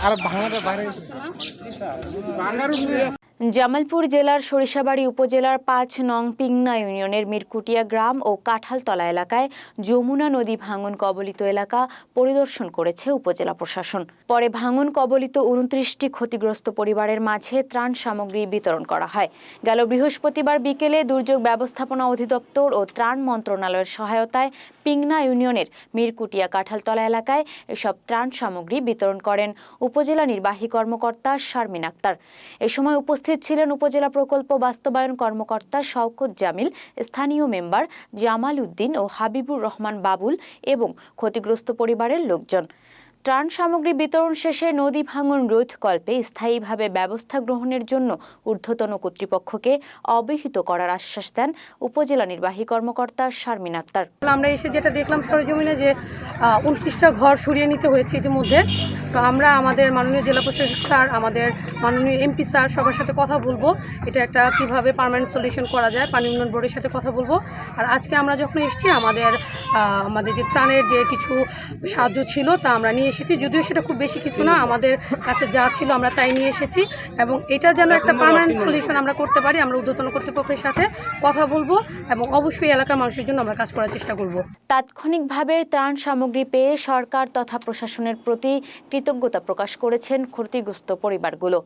আর ভাঙাটা বাইরে জামালপুর জেলার সরিষাবাড়ি উপজেলার পাঁচ নং পিংনা ইউনিয়নের মিরকুটিয়া গ্রাম ও কাঁঠালতলা এলাকায় যমুনা নদী ভাঙন কবলিত এলাকা পরিদর্শন করেছে উপজেলা প্রশাসন। পরে ভাঙন কবলিত উনত্রিশটি ক্ষতিগ্রস্ত পরিবারের মাঝে ত্রাণ সামগ্রী বিতরণ করা হয়। গেল বৃহস্পতিবার বিকেলে দুর্যোগ ব্যবস্থাপনা অধিদপ্তর ও ত্রাণ মন্ত্রণালয়ের সহায়তায় পিংনা ইউনিয়নের মিরকুটিয়া কাঁঠালতলা এলাকায় এসব ত্রাণ সামগ্রী বিতরণ করেন উপজেলা নির্বাহী কর্মকর্তা শারমিন আক্তার। এ সময় উপস্থিত ছিলেন উপজেলা প্রকল্প বাস্তবায়ন কর্মকর্তা শওকত জামিল, স্থানীয় মেম্বার জামাল উদ্দিন ও হাবিবুর রহমান বাবুল এবং ক্ষতিগ্রস্ত পরিবারের লোকজন। ত্রাণ সামগ্রী বিতরণ শেষে নদী ভাঙন রোধকল্পে স্থায়ীভাবে ব্যবস্থা গ্রহণের জন্য ঊর্ধ্বতন কর্তৃপক্ষকে অবহিত করার আশ্বাস দেন উপজেলা নির্বাহী কর্মকর্তা শারমিন আক্তার। আমরা এসে যেটা দেখলাম সরজমিনে যে উনত্রিশটা ঘর সরিয়ে নিতে হয়েছে ইতিমধ্যে। তো আমরা আমাদের মাননীয় জেলা প্রশাসক স্যার, আমাদের মাননীয় এমপি স্যার সবার সাথে কথা বলব। এটা একটা কীভাবে পার্মানেন্ট সলিউশন করা যায়, পানি উন্নয়ন বোর্ডের সাথে কথা বলব। আর আজকে আমরা যখন এসেছি, আমাদের আমাদের যে ত্রাণের যে কিছু সাহায্য ছিল তা আমরা নিয়ে এসেছি যদিও সেটা খুব বেশি কিছু না আমাদের কাছে যা ছিল আমরা তাই নিয়ে এসেছি এবং এটা যেন একটা পারমানেন্ট সলিউশন আমরা করতে পারি আমরা উদ্বোধন কর্তৃপক্ষের সাথে কথা বলব এবং অবশ্যই এলাকার মানুষের জন্য আমরা কাজ করার চেষ্টা করব। তাৎক্ষণিকভাবে ত্রাণ সামগ্রী পেয়ে সরকার তথা প্রশাসনের প্রতি কৃতজ্ঞতা প্রকাশ করেছেন ক্ষতিগ্রস্ত পরিবারগুলো।